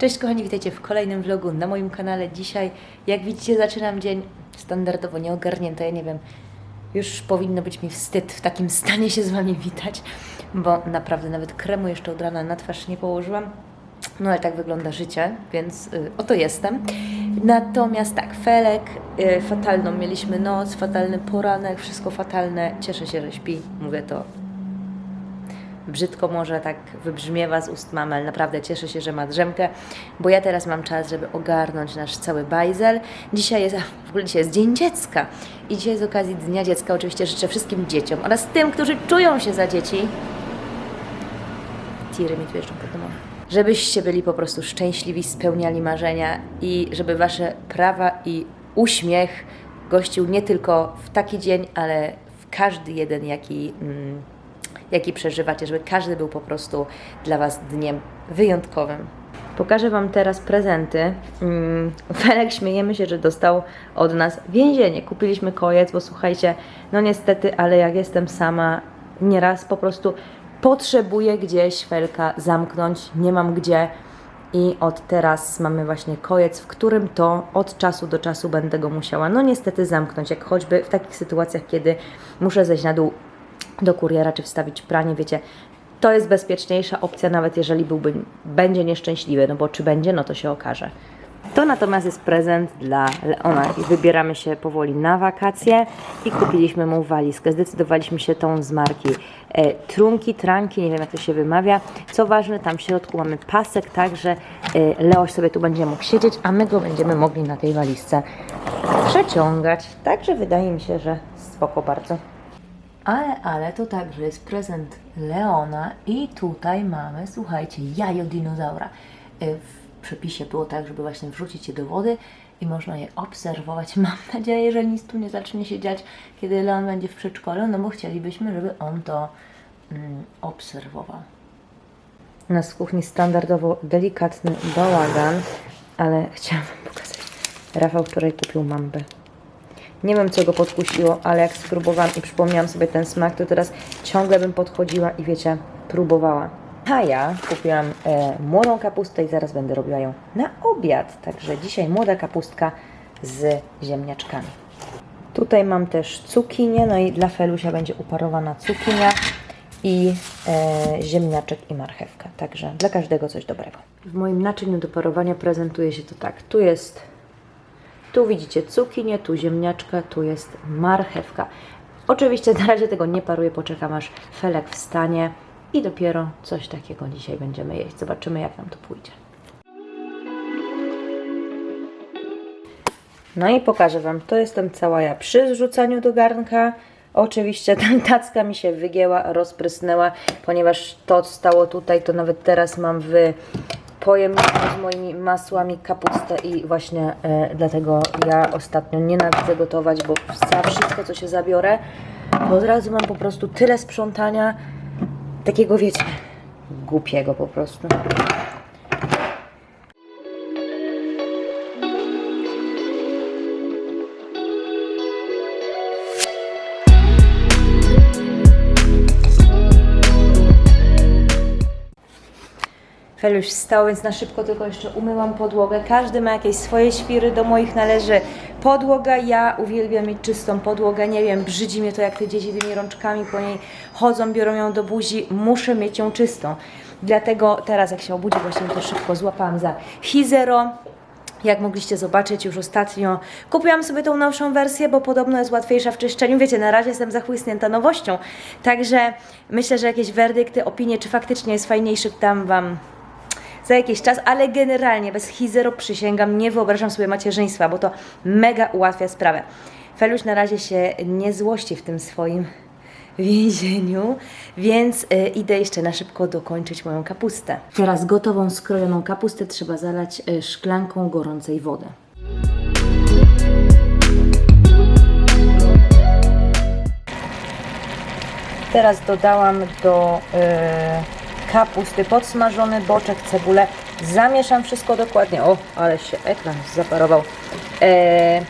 Cześć kochani, witajcie w kolejnym vlogu na moim kanale. Dzisiaj, jak widzicie, zaczynam dzień standardowo nieogarnięto. Ja nie wiem, już powinno być mi wstyd w takim stanie się z Wami witać, bo naprawdę nawet kremu jeszcze od rana na twarz nie położyłam. No ale tak wygląda życie, więc y, oto jestem. Natomiast tak, Felek, y, fatalną mieliśmy noc, fatalny poranek, wszystko fatalne. Cieszę się, że śpi. Mówię to brzydko może tak wybrzmiewa z ust mamy, ale naprawdę cieszę się, że ma drzemkę, bo ja teraz mam czas, żeby ogarnąć nasz cały bajzel. Dzisiaj jest, w ogóle dzisiaj jest Dzień Dziecka i dzisiaj z okazji Dnia Dziecka oczywiście życzę wszystkim dzieciom oraz tym, którzy czują się za dzieci. Tiry mi tu jeszcze pod domem. Żebyście byli po prostu szczęśliwi, spełniali marzenia i żeby Wasze prawa i uśmiech gościł nie tylko w taki dzień, ale w każdy jeden, jaki, mm, jaki przeżywacie, żeby każdy był po prostu dla Was dniem wyjątkowym. Pokażę Wam teraz prezenty. Mm, Felek śmiejemy się, że dostał od nas więzienie. Kupiliśmy kojec, bo słuchajcie, no niestety, ale jak jestem sama, nieraz po prostu potrzebuję gdzieś Felka zamknąć, nie mam gdzie. I od teraz mamy właśnie kojec, w którym to od czasu do czasu będę go musiała, no niestety zamknąć, jak choćby w takich sytuacjach, kiedy muszę zejść na dół do kuriera czy wstawić pranie, wiecie, to jest bezpieczniejsza opcja, nawet jeżeli byłby, będzie nieszczęśliwy, no bo czy będzie, no to się okaże. To natomiast jest prezent dla Leona wybieramy się powoli na wakacje i kupiliśmy mu walizkę. Zdecydowaliśmy się tą z marki e, Trunki, Tranki, nie wiem jak to się wymawia. Co ważne, tam w środku mamy pasek, także e, Leoś sobie tu będzie mógł siedzieć, a my go będziemy mogli na tej walizce przeciągać. Także wydaje mi się, że spoko bardzo. Ale, ale to także jest prezent Leona i tutaj mamy, słuchajcie, jajo dinozaura. Y, W przepisie było tak, żeby właśnie wrzucić je do wody i można je obserwować. Mam nadzieję, że nic tu nie zacznie się dziać, kiedy Leon będzie w przedszkolu, no bo chcielibyśmy, żeby on to mm, obserwował. U nas kuchni standardowo delikatny bałagan, ale chciałam Wam pokazać. Rafał wczoraj kupił mambę. Nie wiem, co go podkusiło, ale jak spróbowałam i przypomniałam sobie ten smak, to teraz ciągle bym podchodziła i wiecie, próbowała. A ja kupiłam e, młodą kapustę i zaraz będę robiła ją na obiad. Także dzisiaj młoda kapustka z ziemniaczkami. Tutaj mam też cukinię, no i dla Felusia będzie uparowana cukinia i e, ziemniaczek i marchewka. Także dla każdego coś dobrego. W moim naczyniu do parowania prezentuje się to tak. Tu jest tu widzicie cukinię, tu ziemniaczka, tu jest marchewka. Oczywiście na razie tego nie paruję, poczekam aż Felek wstanie i dopiero coś takiego dzisiaj będziemy jeść. Zobaczymy jak nam to pójdzie. No i pokażę Wam, to jestem cała ja przy zrzucaniu do garnka. Oczywiście ta tacka mi się wygięła, rozprysnęła, ponieważ to stało tutaj, to nawet teraz mam w pojemniku z moimi masłami kapustę i właśnie e, dlatego ja ostatnio nienawidzę gotować, bo za wszystko co się zabiorę, to od razu mam po prostu tyle sprzątania, takiego wiecie, głupiego po prostu. Feluś wstał, więc na szybko tylko jeszcze umyłam podłogę. Każdy ma jakieś swoje świry, do moich należy podłoga. Ja uwielbiam mieć czystą podłogę. Nie wiem, brzydzi mnie to, jak te dzieci tymi rączkami po niej chodzą, biorą ją do buzi. Muszę mieć ją czystą. Dlatego teraz, jak się obudzi, właśnie to szybko złapałam za Hizero. Jak mogliście zobaczyć już ostatnio, kupiłam sobie tą nowszą wersję, bo podobno jest łatwiejsza w czyszczeniu. Wiecie, na razie jestem zachłysnięta nowością. Także myślę, że jakieś werdykty, opinie, czy faktycznie jest fajniejszy, dam Wam za jakiś czas, ale generalnie bez Hizero przysięgam, nie wyobrażam sobie macierzyństwa, bo to mega ułatwia sprawę. Feluś na razie się nie złości w tym swoim więzieniu, więc y, idę jeszcze na szybko dokończyć moją kapustę. Teraz gotową, skrojoną kapustę trzeba zalać y, szklanką gorącej wody. Teraz dodałam do y, kapusty podsmażony boczek, cebulę. Zamieszam wszystko dokładnie. O, ale się ekran zaparował. E,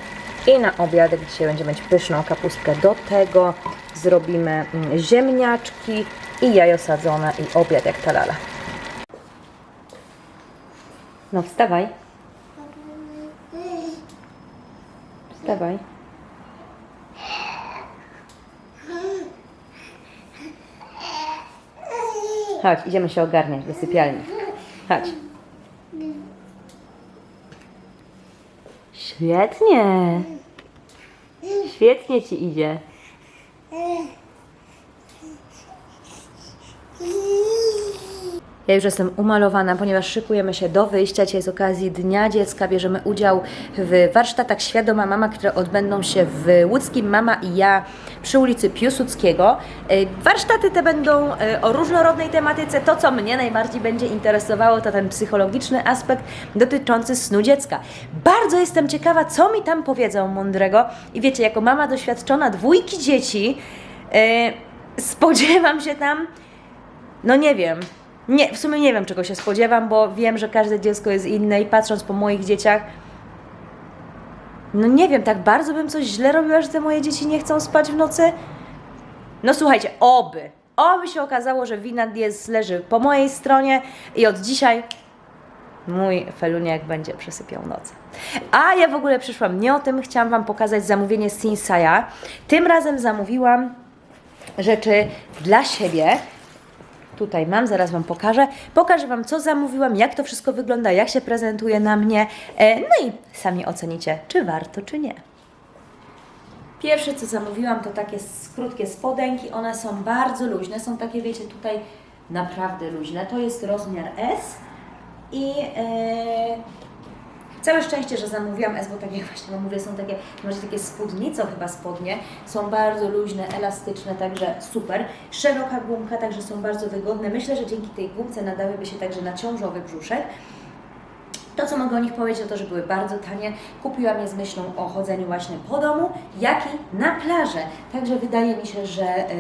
I na obiadek dzisiaj będziemy mieć pyszną kapustkę. Do tego zrobimy mm, ziemniaczki i jajo sadzone i obiad jak talala. No wstawaj. Wstawaj. Chodź, idziemy się ogarniać do sypialni. Chodź. Świetnie. Świetnie ci idzie. Ja już jestem umalowana, ponieważ szykujemy się do wyjścia. Dzisiaj z okazji Dnia Dziecka bierzemy udział w warsztatach Świadoma Mama, które odbędą się w łódzkim Mama i ja przy ulicy Piłsudskiego. E, Warsztaty te będą e, o różnorodnej tematyce. To, co mnie najbardziej będzie interesowało, to ten psychologiczny aspekt dotyczący snu dziecka. Bardzo jestem ciekawa, co mi tam powiedzą mądrego. I wiecie, jako mama doświadczona dwójki dzieci, e, spodziewam się tam no nie wiem. Nie, w sumie nie wiem, czego się spodziewam, bo wiem, że każde dziecko jest inne i patrząc po moich dzieciach, no nie wiem, tak bardzo bym coś źle robiła, że te moje dzieci nie chcą spać w nocy. No słuchajcie, oby, oby się okazało, że wina jest, leży po mojej stronie i od dzisiaj mój feluniak będzie przesypiał noce. A ja w ogóle przyszłam nie o tym, chciałam Wam pokazać zamówienie z Sinsaja. Tym razem zamówiłam rzeczy dla siebie. Tutaj mam, zaraz Wam pokażę. Pokażę Wam, co zamówiłam, jak to wszystko wygląda, jak się prezentuje na mnie. E, No i sami ocenicie, czy warto, czy nie. Pierwsze, co zamówiłam, to takie krótkie spodenki. One są bardzo luźne, są takie, wiecie, tutaj naprawdę luźne. To jest rozmiar S i e, całe szczęście, że zamówiłam S, bo tak jak właśnie mówię, są takie, macie takie spódnice chyba spodnie, są bardzo luźne, elastyczne, także super. Szeroka gumka, także są bardzo wygodne. Myślę, że dzięki tej gumce nadałyby się także na ciążowy brzuszek. To, co mogę o nich powiedzieć, to to, że były bardzo tanie. Kupiłam je z myślą o chodzeniu właśnie po domu, jak i na plażę. Także wydaje mi się, że e,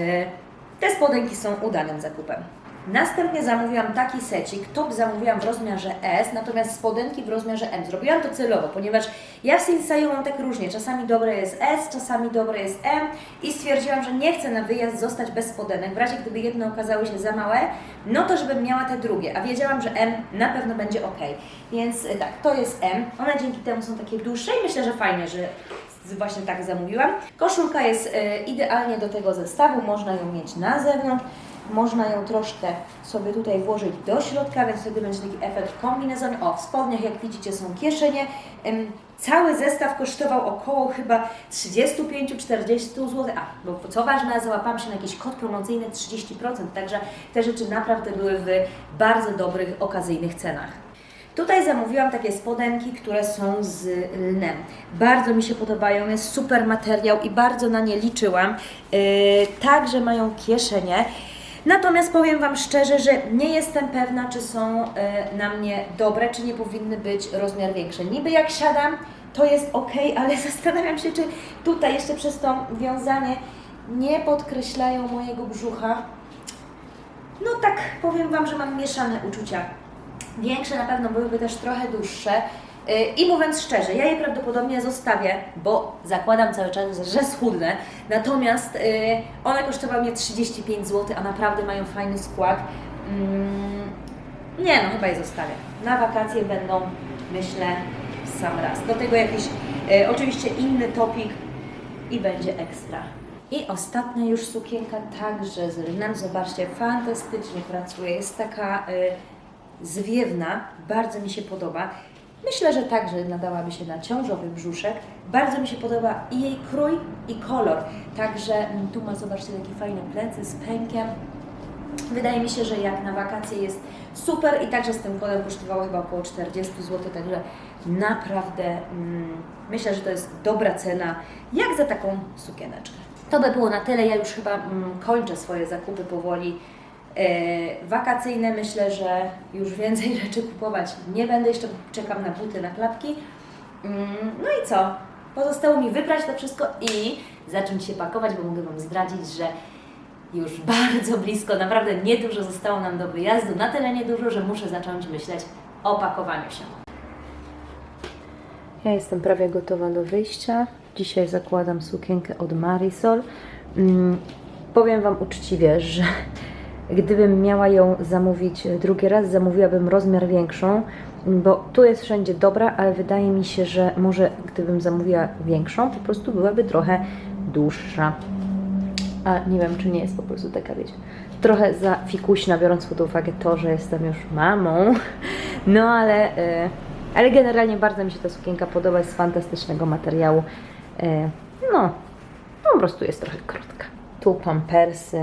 te spodenki są udanym zakupem. Następnie zamówiłam taki secik. Top zamówiłam w rozmiarze S, natomiast spodenki w rozmiarze M. Zrobiłam to celowo, ponieważ ja w Sinsaju mam tak różnie. Czasami dobre jest S, czasami dobre jest M i stwierdziłam, że nie chcę na wyjazd zostać bez spodenek. W razie gdyby jedne okazały się za małe, no to żebym miała te drugie. A wiedziałam, że M na pewno będzie ok. Więc e, tak, to jest M. One dzięki temu są takie dłuższe i myślę, że fajnie, że właśnie tak zamówiłam. Koszulka jest e, idealnie do tego zestawu, można ją mieć na zewnątrz. Można ją troszkę sobie tutaj włożyć do środka, więc wtedy będzie taki efekt kombinezonu. O, w spodniach jak widzicie są kieszenie. Cały zestaw kosztował około chyba 35-40 zł. A, bo co ważne, załapałam się na jakiś kod promocyjny 30%, także te rzeczy naprawdę były w bardzo dobrych, okazyjnych cenach. Tutaj zamówiłam takie spodenki, które są z lnem. Bardzo mi się podobają, jest super materiał i bardzo na nie liczyłam. Yy, także mają kieszenie. Natomiast powiem Wam szczerze, że nie jestem pewna, czy są yy, na mnie dobre, czy nie powinny być rozmiar większy. Niby jak siadam, to jest ok, ale zastanawiam się, czy tutaj jeszcze przez to wiązanie nie podkreślają mojego brzucha. No tak, powiem Wam, że mam mieszane uczucia. Większe na pewno byłyby też trochę dłuższe. Yy, I mówiąc szczerze, ja je prawdopodobnie zostawię, bo zakładam cały czas, że schudnę. Natomiast yy, one kosztowały mnie 35 zł, a naprawdę mają fajny skład. Mm, nie no, chyba je zostawię. Na wakacje będą, myślę, sam raz. Do tego jakiś yy, oczywiście inny topik i będzie ekstra. I ostatnia już sukienka także z lnem. Zobaczcie, fantastycznie pracuje. Jest taka y, zwiewna, bardzo mi się podoba. Myślę, że także nadałaby się na ciążowy brzuszek. Bardzo mi się podoba i jej krój, i kolor. Także mm, tu ma, zobaczcie, takie fajne plecy z pękiem. Wydaje mi się, że jak na wakacje jest super i także z tym kodem kosztowało chyba około 40 zł, także naprawdę mm, myślę, że to jest dobra cena, jak za taką sukieneczkę. To by było na tyle, ja już chyba mm, kończę swoje zakupy powoli wakacyjne. Myślę, że już więcej rzeczy kupować nie będę, jeszcze czekam na buty, na klapki. Mm, no i co? Pozostało mi wybrać to wszystko i zacząć się pakować, bo mogę Wam zdradzić, że już bardzo blisko, naprawdę niedużo zostało nam do wyjazdu, na tyle niedużo, że muszę zacząć myśleć o pakowaniu się. Ja jestem prawie gotowa do wyjścia. Dzisiaj zakładam sukienkę od Marisol. Mm, powiem Wam uczciwie, że Gdybym miała ją zamówić drugi raz, zamówiłabym rozmiar większą, bo tu jest wszędzie dobra, ale wydaje mi się, że może gdybym zamówiła większą, po prostu byłaby trochę dłuższa. A nie wiem, czy nie jest po prostu taka, wiecie, trochę za fikuśna, biorąc pod uwagę to, że jestem już mamą. No ale, e, ale generalnie bardzo mi się ta sukienka podoba, jest z fantastycznego materiału. E, no, no, po prostu jest trochę krótka. Tu pampersy,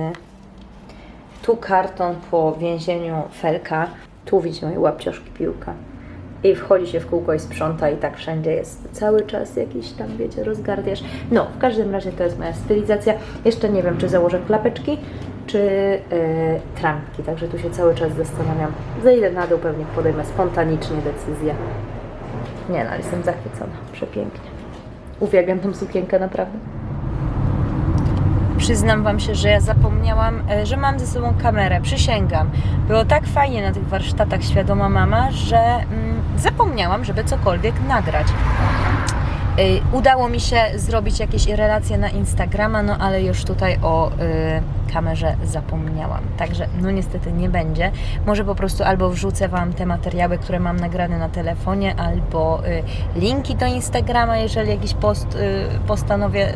tu karton po więzieniu felka, tu widzimy łapcioszki piłka. I wchodzi się w kółko i sprząta i tak wszędzie jest cały czas jakiś tam, wiecie, rozgardiasz. No, w każdym razie to jest moja stylizacja. Jeszcze nie wiem, czy założę klapeczki, czy yy, trampki, także tu się cały czas zastanawiam. Zejdę na dół, pewnie podejmę spontanicznie decyzję. Nie no, jestem zachwycona. Przepięknie. Uwielbiam tą sukienkę naprawdę. Przyznam Wam się, że ja zapomniałam, e, że mam ze sobą kamerę. Przysięgam. Było tak fajnie na tych warsztatach Świadoma Mama, że mm, zapomniałam, żeby cokolwiek nagrać. Y, Udało mi się zrobić jakieś relacje na Instagrama, no ale już tutaj o y, kamerze zapomniałam. Także no niestety nie będzie. Może po prostu albo wrzucę Wam te materiały, które mam nagrane na telefonie, albo linki do Instagrama, jeżeli jakiś post postanowię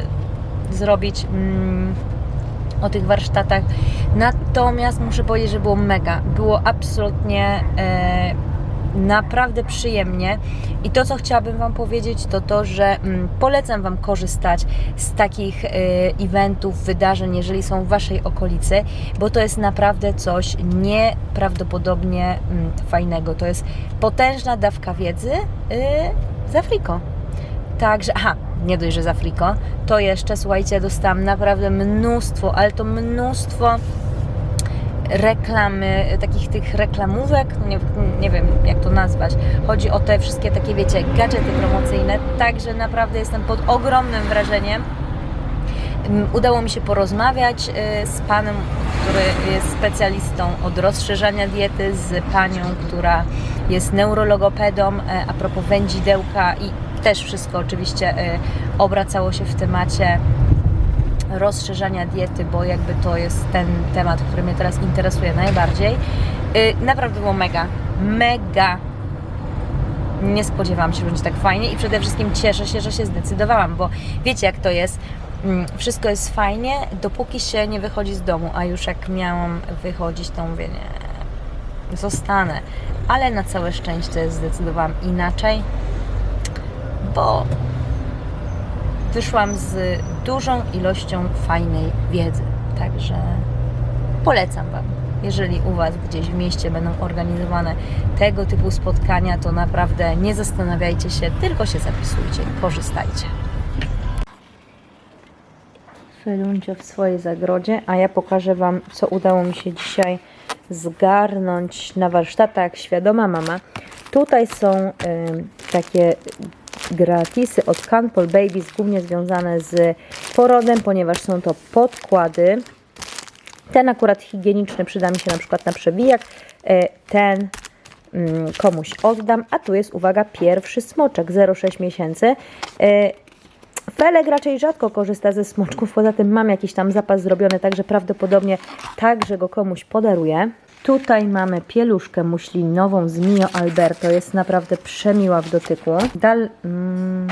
zrobić. Mm, o tych warsztatach. Natomiast muszę powiedzieć, że było mega. Było absolutnie e, naprawdę przyjemnie. I to, co chciałabym Wam powiedzieć, to to, że mm, polecam Wam korzystać z takich e, eventów, wydarzeń, jeżeli są w Waszej okolicy, bo to jest naprawdę coś nieprawdopodobnie mm, fajnego. To jest potężna dawka wiedzy y, z. Także, aha, nie dość, że z Afriko, to jeszcze, słuchajcie, dostałam naprawdę mnóstwo, ale to mnóstwo reklamy, takich tych reklamówek, nie, nie wiem jak to nazwać. Chodzi o te wszystkie takie, wiecie, gadżety promocyjne, także naprawdę jestem pod ogromnym wrażeniem. Udało mi się porozmawiać y, z panem, który jest specjalistą od rozszerzania diety, z panią, która jest neurologopedą e, a propos wędzidełka i też wszystko oczywiście e, obracało się w temacie rozszerzania diety, bo jakby to jest ten temat, który mnie teraz interesuje najbardziej. Y, Naprawdę było mega, mega. Nie spodziewałam się, że będzie tak fajnie i przede wszystkim cieszę się, że się zdecydowałam, bo wiecie jak to jest. Mm, Wszystko jest fajnie, dopóki się nie wychodzi z domu, a już jak miałam wychodzić, to mówię, nie, zostanę. Ale na całe szczęście zdecydowałam inaczej, bo wyszłam z dużą ilością fajnej wiedzy. Także polecam Wam. Jeżeli u Was gdzieś w mieście będą organizowane tego typu spotkania, to naprawdę nie zastanawiajcie się, tylko się zapisujcie i korzystajcie. Feluncio w swojej zagrodzie, a ja pokażę Wam, co udało mi się dzisiaj zgarnąć na warsztatach Świadoma Mama. Tutaj są y, takie gratisy od Canpol Babies, głównie związane z porodem, ponieważ są to podkłady. Ten akurat higieniczny przyda mi się na przykład na przewijak. E, Ten mm, komuś oddam, a tu jest, uwaga, pierwszy smoczek 0,6 miesięcy. E, Felek raczej rzadko korzysta ze smoczków, poza tym mam jakiś tam zapas zrobiony, także prawdopodobnie także go komuś podaruję. Tutaj mamy pieluszkę muślinową z Mio Alberto, jest naprawdę przemiła w dotyku. Dal, mm,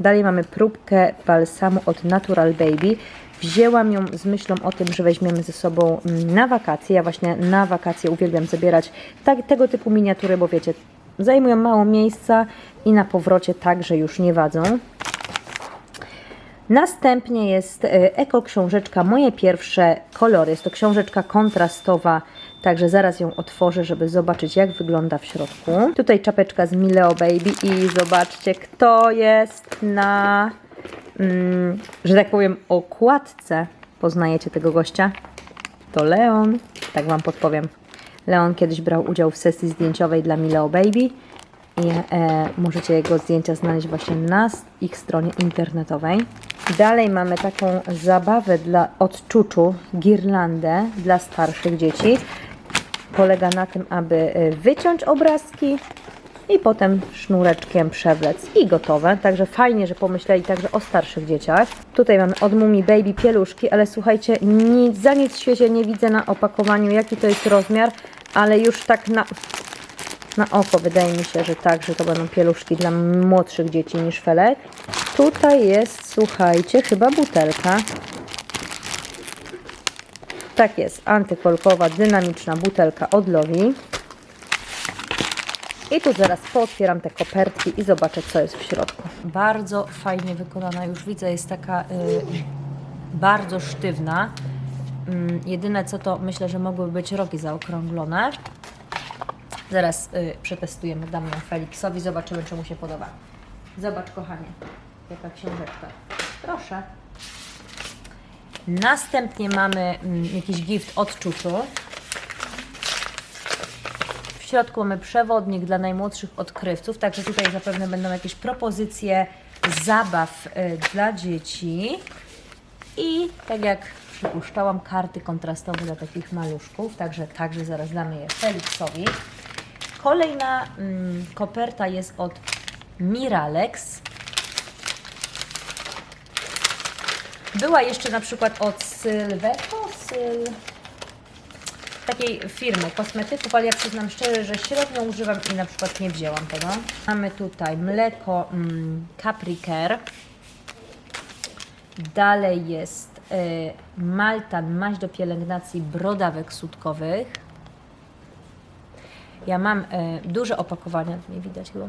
dalej mamy próbkę balsamu od Natural Baby. Wzięłam ją z myślą o tym, że weźmiemy ze sobą na wakacje. Ja właśnie na wakacje uwielbiam zabierać tak, tego typu miniatury, bo wiecie, zajmują mało miejsca i na powrocie także już nie wadzą. Następnie jest e, eko książeczka Moje pierwsze kolory. Jest to książeczka kontrastowa, także zaraz ją otworzę, żeby zobaczyć jak wygląda w środku. Tutaj czapeczka z Mileo Baby i zobaczcie kto jest na, mm, że tak powiem, okładce. Poznajecie tego gościa? To Leon, tak Wam podpowiem. Leon kiedyś brał udział w sesji zdjęciowej dla Mileo Baby i e, możecie jego zdjęcia znaleźć właśnie na ich stronie internetowej. Dalej mamy taką zabawę dla odczuczu, girlandę dla starszych dzieci. Polega na tym, aby e, wyciąć obrazki i potem sznureczkiem przewlec i gotowe. Także fajnie, że pomyśleli także o starszych dzieciach. Tutaj mamy od Mumi Baby pieluszki, ale słuchajcie, nic, za nic świecie nie widzę na opakowaniu, jaki to jest rozmiar, ale już tak na, na oko wydaje mi się, że tak, że to będą pieluszki dla młodszych dzieci niż felek. Tutaj jest, słuchajcie, chyba butelka. Tak jest, antykolkowa, dynamiczna butelka od Lowi. I tu zaraz pootwieram te kopertki i zobaczę, co jest w środku. Bardzo fajnie wykonana, już widzę, jest taka y, bardzo sztywna. Mm, jedyne co to myślę, że mogłyby być rogi zaokrąglone. Zaraz y, przetestujemy, dam ją Felixowi, zobaczymy, czy mu się podoba. Zobacz, kochanie, jaka książeczka. Proszę. Następnie mamy mm, jakiś gift od Czuczu. W środku mamy przewodnik dla najmłodszych odkrywców, także tutaj zapewne będą jakieś propozycje zabaw y, dla dzieci. I tak jak przypuszczałam, karty kontrastowe dla takich maluszków, także, także zaraz damy je Felixowi. Kolejna mm, koperta jest od Miralex. Była jeszcze na przykład od Sylweto, Syl... takiej firmy kosmetyków, ale ja przyznam szczerze, że średnio używam i na przykład nie wzięłam tego. Mamy tutaj mleko mm. Dalej jest y, Maltan, maź do pielęgnacji brodawek sutkowych. Ja mam y, duże opakowania, nie widać chyba.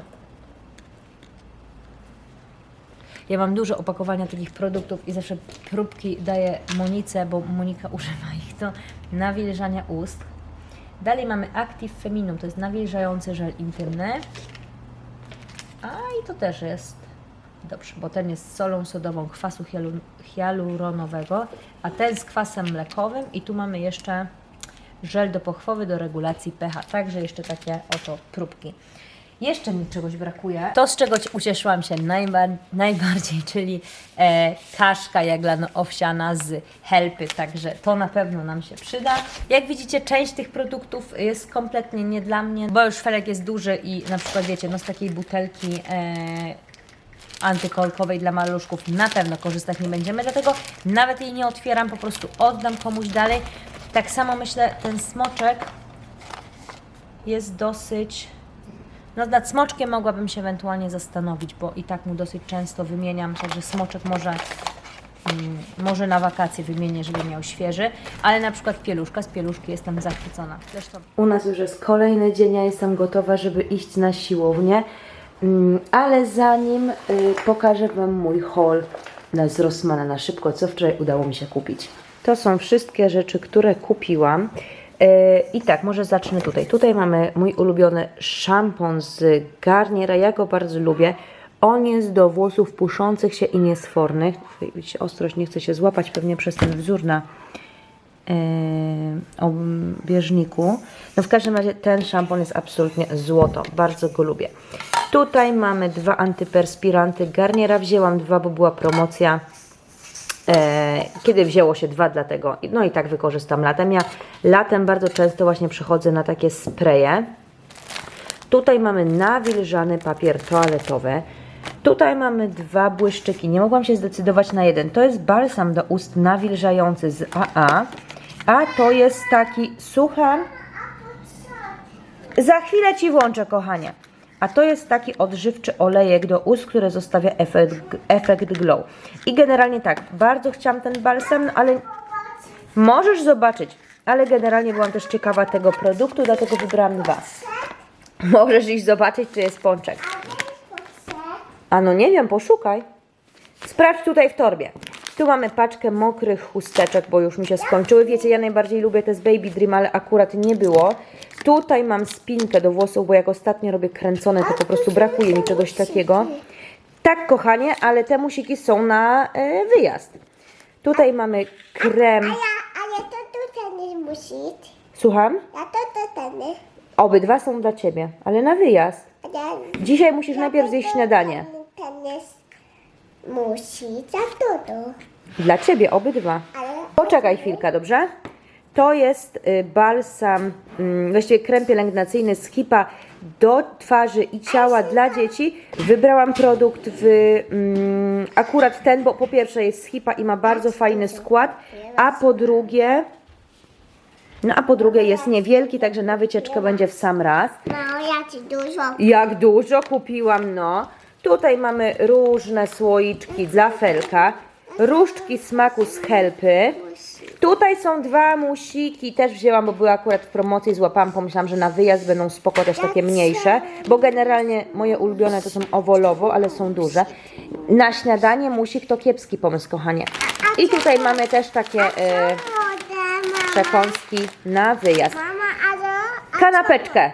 Ja mam duże opakowania takich produktów i zawsze próbki daję Monice, bo Monika używa ich do nawilżania ust. Dalej mamy Active Feminum, to jest nawilżający żel intymny. A i to też jest dobrze, bo ten jest z solą sodową kwasu hialu- hialuronowego, a ten z kwasem mlekowym i tu mamy jeszcze żel do pochwowy do regulacji pH. Także jeszcze takie oto próbki. Jeszcze mi czegoś brakuje. To, z czego ci- ucieszyłam się najba- najbardziej, czyli e, kaszka jaglano-owsiana z helpy, także to na pewno nam się przyda. Jak widzicie, część tych produktów jest kompletnie nie dla mnie, bo już felek jest duży i na przykład wiecie, no z takiej butelki e, antykolkowej dla maluszków na pewno korzystać nie będziemy, dlatego nawet jej nie otwieram, po prostu oddam komuś dalej. Tak samo myślę, ten smoczek jest dosyć... No nad smoczkiem mogłabym się ewentualnie zastanowić, bo i tak mu dosyć często wymieniam, także smoczek może, mm, może na wakacje wymienię, żeby miał świeży, ale na przykład pieluszka, z pieluszki jestem zachwycona. Zresztą u nas już jest kolejny dzień, ja jestem gotowa, żeby iść na siłownię, Mm, ale zanim y, pokażę Wam mój haul na z Rossmana na szybko, co wczoraj udało mi się kupić. To są wszystkie rzeczy, które kupiłam. Y, I tak, może zacznę tutaj. Tutaj mamy mój ulubiony szampon z Garniera. Ja go bardzo lubię. On jest do włosów puszących się i niesfornych. Tutaj, Widzicie, ostrość nie chce się złapać pewnie przez ten wzór na o bieżniku. No w każdym razie ten szampon jest absolutnie złoto. Bardzo go lubię. Tutaj mamy dwa antyperspiranty. Garniera wzięłam dwa, bo była promocja. E, kiedy wzięło się dwa, dlatego. No i tak wykorzystam latem. Ja latem bardzo często właśnie przechodzę na takie spreje. Tutaj mamy nawilżany papier toaletowy. Tutaj mamy dwa błyszczyki. Nie mogłam się zdecydować na jeden. To jest balsam do ust nawilżający z AA. A to jest taki, słucham. Za chwilę Ci włączę, kochanie. A to jest taki odżywczy olejek do ust, który zostawia efekt, efekt glow. I generalnie tak, bardzo chciałam ten balsam, no ale możesz zobaczyć. Ale generalnie byłam też ciekawa tego produktu, dlatego wybrałam dwa. Możesz iść zobaczyć, czy jest pączek. A no nie wiem, poszukaj. Sprawdź tutaj w torbie. Tu mamy paczkę mokrych chusteczek, bo już mi się skończyły. Wiecie, ja najbardziej lubię te z Baby Dream, ale akurat nie było. Tutaj mam spinkę do włosów, bo jak ostatnio robię kręcone, to po prostu brakuje mi czegoś takiego. Tak, kochanie, ale te musiki są na e, wyjazd. Tutaj mamy krem. Ja, ale to tu ten musi. Słucham? Ja to to ten. Obydwa są dla ciebie, ale na wyjazd. Dzisiaj musisz najpierw zjeść śniadanie. Ten, ten jest musi za tudu. Dla ciebie obydwa. Ale Poczekaj chwilkę, dobrze? To jest y, balsam, mm, właściwie krem pielęgnacyjny z Hipa do twarzy i ciała dla dzieci. Wybrałam produkt w mm, akurat ten, bo po pierwsze jest z hipa i ma bardzo fajny skład, a po drugie no a po drugie jest niewielki, także na wycieczkę będzie w sam raz. No, ja ci dużo. Jak dużo kupiłam, no. Tutaj mamy różne słoiczki dla felka, różdżki smaku z helpy. Tutaj są dwa musiki, też wzięłam, bo były akurat w promocji, złapałam, pomyślałam, że na wyjazd będą spoko też takie mniejsze, bo generalnie moje ulubione to są owolowo, ale są duże. Na śniadanie musik to kiepski pomysł, kochanie. I tutaj mamy też takie e, przekąski na wyjazd. Kanapeczkę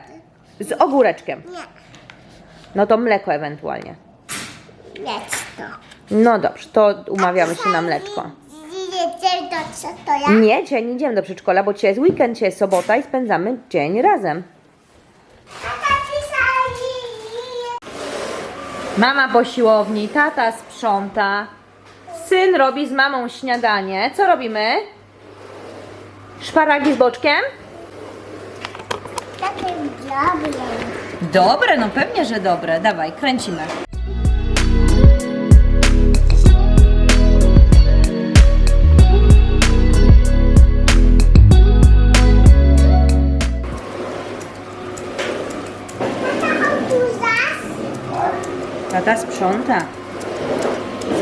z ogóreczkiem. No to mleko ewentualnie. jedz to. No dobrze, to umawiamy się na mleczko. Idziecie do ja? Nie, dzisiaj nie idziemy do przedszkola, bo dzisiaj jest weekend, dzisiaj jest sobota i spędzamy dzień razem. Tata pisali. Mama po siłowni, tata sprząta, syn robi z mamą śniadanie. Co robimy? Szparagi z boczkiem? Takim dobrym. Dobre, no pewnie, że dobre. Dawaj, kręcimy. Tata sprząta.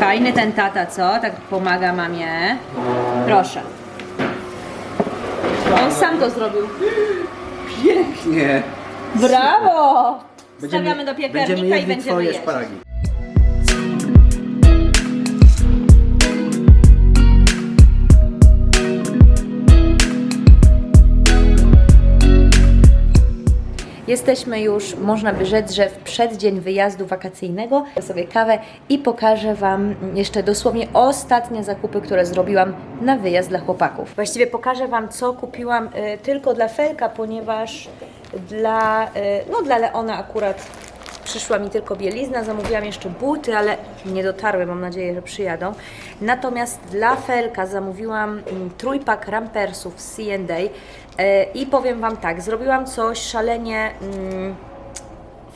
Fajny ten tata, co? Tak pomaga mamie. Proszę. On sam to zrobił. Nie. Brawo! Stawiamy do piekarnika będziemy i jedli będziemy twoje jeść. szparagi. Jesteśmy już, można by rzec, że w przeddzień wyjazdu wakacyjnego. Ja sobie kawę i pokażę Wam jeszcze dosłownie ostatnie zakupy, które zrobiłam na wyjazd dla chłopaków. Właściwie pokażę Wam, co kupiłam y, tylko dla Felka, ponieważ dla, y, no, dla Leona akurat przyszła mi tylko bielizna, zamówiłam jeszcze buty, ale nie dotarły, mam nadzieję, że przyjadą. Natomiast dla Felka zamówiłam mm, trójpak rampersów z C&A e, i powiem Wam tak, zrobiłam coś szalenie... Mm,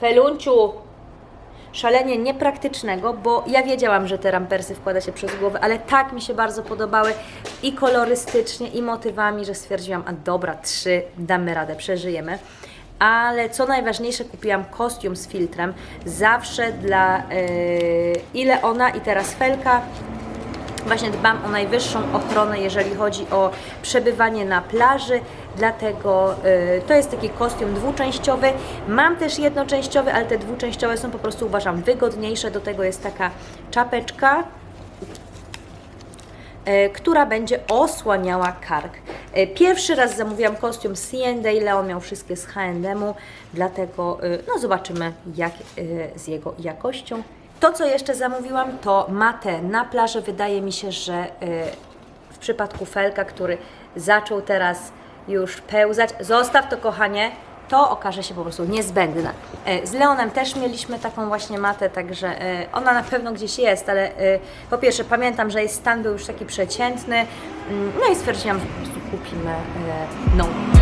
Felunciu, szalenie niepraktycznego, bo ja wiedziałam, że te rampersy wkłada się przez głowę, ale tak mi się bardzo podobały i kolorystycznie, i motywami, że stwierdziłam, a dobra, trzy, damy radę, przeżyjemy. Ale co najważniejsze, kupiłam kostium z filtrem, zawsze dla yy, ile ona i teraz Felka, Właśnie dbam o najwyższą ochronę, jeżeli chodzi o przebywanie na plaży, dlatego y, to jest taki kostium dwuczęściowy. Mam też jednoczęściowy, ale te dwuczęściowe są po prostu uważam wygodniejsze. Do tego jest taka czapeczka, e, która będzie osłaniała kark. E, Pierwszy raz zamówiłam kostium z C&A, Leon miał wszystkie z H&M-u, dlatego no zobaczymy jak z jego jakością. To co jeszcze zamówiłam to matę na plażę. Wydaje mi się, że e, w przypadku Felka, który zaczął teraz już pełzać, zostaw to kochanie, to okaże się po prostu niezbędne. E, Z Leonem też mieliśmy taką właśnie matę, także e, ona na pewno gdzieś jest, ale po pierwsze pamiętam, że jej stan był już taki przeciętny, mm, no i stwierdziłam, że po prostu kupimy nową.